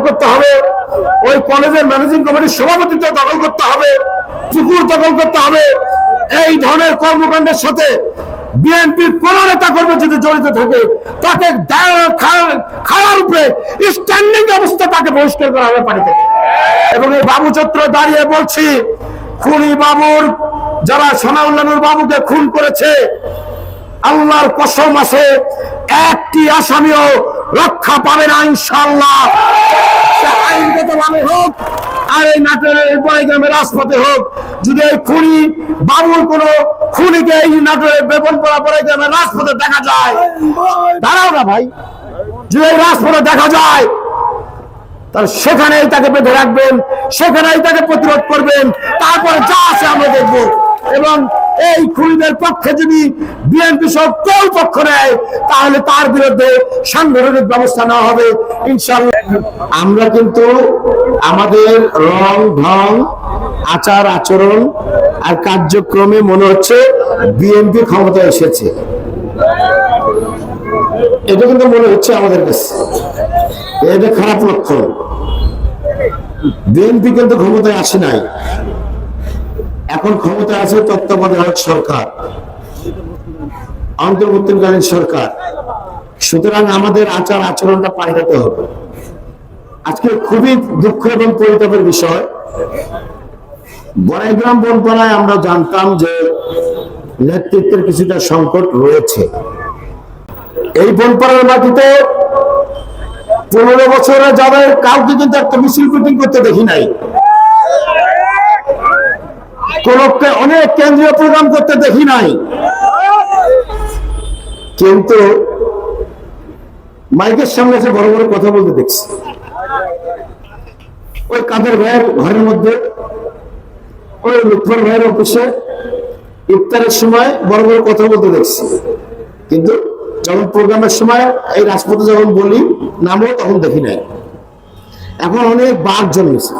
করতে হবে। ওই কলেজের ম্যানেজিং কমিটির সভাপতিত্ব দখল করতে হবে। পুকুর দখল করতে হবে। এই ধরনের কর্মকাণ্ডের সাথে বিএনপির কোন নেতা কর্মী যদি জড়িত থাকে, তাকে দায়- খা- খাড়ার উপরে স্ট্যান্ডিং অবস্থা তাকে বহিষ্কার করা হবে পানি থেকে। এবং এই বাবু চত্র দাঁড়িয়ে বলছি, খুনি বাবুর, যারা সোনাউল্লানুর বাবুকে খুন করেছে, আল্লাহর কসম আছে, একটি আসামিও রক্ষা পাবে না ইনশাল্লাহ সে হোক, আর এই নাটোরের গ্রামের রাজপথে হোক, যদি এই খুনি, বাবুর কোন খুনিকে এই নাটোরের বেপন পড়া গ্রামের রাজপথে দেখা যায়, দাঁড়াও না ভাই। যদি এই রাজপথে দেখা যায়, তাহলে সেখানেই তাকে বেঁধে রাখবেন, সেখানেই তাকে প্রতিরোধ করবেন, তারপরে যা আছে আমরা দেখব। এবং এই খুনিদের পক্ষে যদি বিএনপি সহ কেউ পক্ষ নেয়, তাহলে তার বিরুদ্ধে সাংগঠনিক ব্যবস্থা নেওয়া হবে। ইনশাল্লাহ আমরা কিন্তু আমাদের রং, ঢং, আচার, আচরণ আর কার্যক্রমে মনে হচ্ছে বিএনপি ক্ষমতা এসেছে। এটা কিন্তু মনে হচ্ছে আমাদের কাছে। এটা খারাপ লক্ষণ। বিএনপি কিন্তু ক্ষমতায় আসে নাই। এখন ক্ষমতায় আছে তত্ত্বাবধায়ক সরকার, অন্তর্বর্তীকালীন সরকার। সুতরাং আমাদের আচার আচরণটা পাল্টাতে হবে। আজকে খুবই দুঃখ এবং পরিতাপের বিষয়। বড়াইগ্রাম বনপাড়ায় আমরা জানতাম যে নেতৃত্বের কিছুটা সংকট রয়েছে। এই বনপাড়ার মাটিতে পনেরো বছরে যাদের কাউকে কিন্তু একটা মিছিল করতে দেখি নাই। কোন অনেক কেন্দ্রীয় প্রোগ্রাম করতে দেখি নাই। কিন্তু মাইকের সামনে এসে বড় বড় কথা বলতে দেখছি। ওই কাদের ভাইয়ের ঘরের মধ্যে, ওই লুৎফর ভাইয়ের অফিসে ইফতারের সময় বড় বড় কথা বলতে দেখছি। কিন্তু যখন প্রোগ্রামের সময় এই রাজপথে যখন বলি, নামও তখন দেখি নাই। এখন অনেক বাঘ জন্মেছে।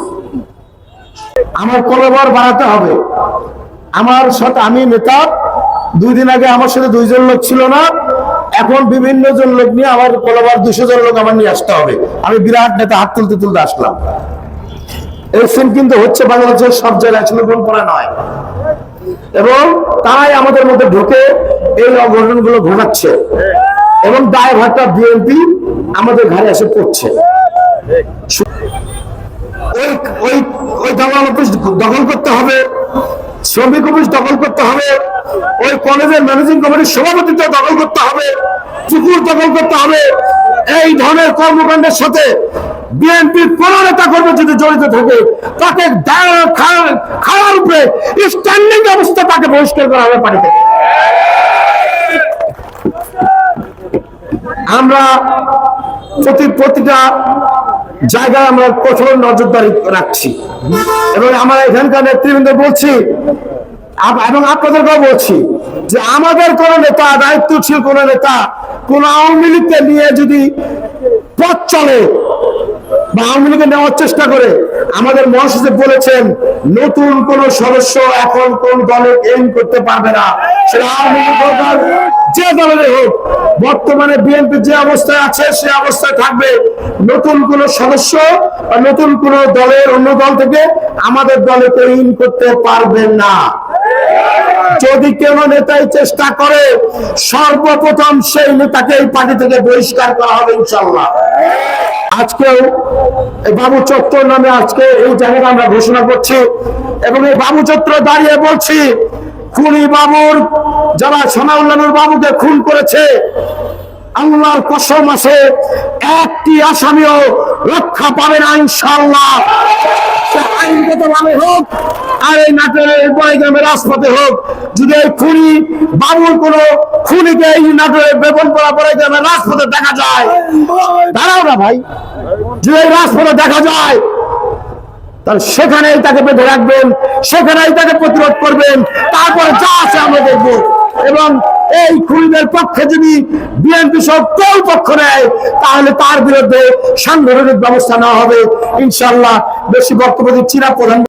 আমার কলবর বাড়াতে হবে। আমার সাথে আমি নেতা দুই দিন আগে আমার সাথে দুইজন লোক ছিল না, এখন বিভিন্ন জন লোক নিয়ে আমার কলবার দুশো জন লোক আমার নিয়ে আসতে হবে। আমি বিরাট নেতা, হাত তুলতে তুলতে আসলাম। এই সিন কিন্তু হচ্ছে বাংলাদেশের সব জায়গায় ছিল কোন করা নয়। এবং তারাই আমাদের মধ্যে ঢুকে এই অঘটনগুলো ঘটাচ্ছে। এবং দায় ভারটা বিএনপি আমাদের ঘরে এসে পড়ছে। ওই ওই ওই দালাল অফিস দখল করতে হবে, শ্রমিক অফিস দখল করতে হবে, ওই কলেজের ম্যানেজিং কমিটির সভাপতিত্ব দখল করতে হবে, পুকুর দখল করতে হবে, এই ধরনের কর্মকাণ্ডের সাথে বিএনপির কোন নেতা কর্মী যদি জড়িত থাকে, তাকে খাওয়ার উপরে স্ট্যান্ডিং অবস্থা তাকে বহিষ্কার করা হবে পানি থেকে আমরা প্রতি প্রতিটা জায়গায় আমরা কঠোর নজরদারি রাখছি। এবং আমরা এখানকার নেতৃবৃন্দ বলছি এবং আপনাদেরকেও বলছি যে আমাদের কোন নেতা, দায়িত্বশীল কোন নেতা, কোন আওয়ামী লীগকে নিয়ে যদি চলে। বা আওয়ামী নেওয়ার চেষ্টা করে। আমাদের মহাসচিব বলেছেন, নতুন কোন সদস্য এখন কোন দলে করতে পারবে না। যে দলের হোক, বর্তমানে বিএনপি যে অবস্থায় আছে, সে অবস্থায় থাকবে। নতুন কোন সদস্য বা নতুন কোন দলের অন্য দল থেকে আমাদের দলে গেইন করতে পারবে না। যদি কেউ নেতাই চেষ্টা করে, সর্বপ্রথম সেই নেতাকে এই পার্টি থেকে বহিষ্কার করা হবে ইনশাল্লাহ আজকেও বাবু চত্বর নামে আজকে এই জায়গাটা আমরা ঘোষণা করছি এবং এই বাবু চত্বর দাঁড়িয়ে বলছি, খুনি বাবুর, যারা সোনাউল্লানুর বাবুকে খুন করেছে, আল্লাহর কসম আছে, একটি আসামিও রক্ষা পাবে না ইনশাল্লাহ সে আইনগত ভাবে হোক আর এই নাটোরের গ্রামের রাজপথে হোক, যদি এই খুনি বাবুর কোন খুনিকে এই নাটোরের বেপন পড়া গ্রামের রাজপথে দেখা যায়। দাঁড়াও না ভাই। যদি এই রাজপথে দেখা যায়, তাহলে সেখানেই তাকে বেঁধে রাখবেন, সেখানেই তাকে প্রতিরোধ করবেন, তারপরে যা আছে আমরা দেখব। এবং এই খুনিদের পক্ষে যদি বিএনপি সব কেউ পক্ষ নেয়, তাহলে তার বিরুদ্ধে সাংগঠনিক ব্যবস্থা নেওয়া হবে। ইনশাল্লাহ বেশি বক্তব্য দিচ্ছি না, প্রধান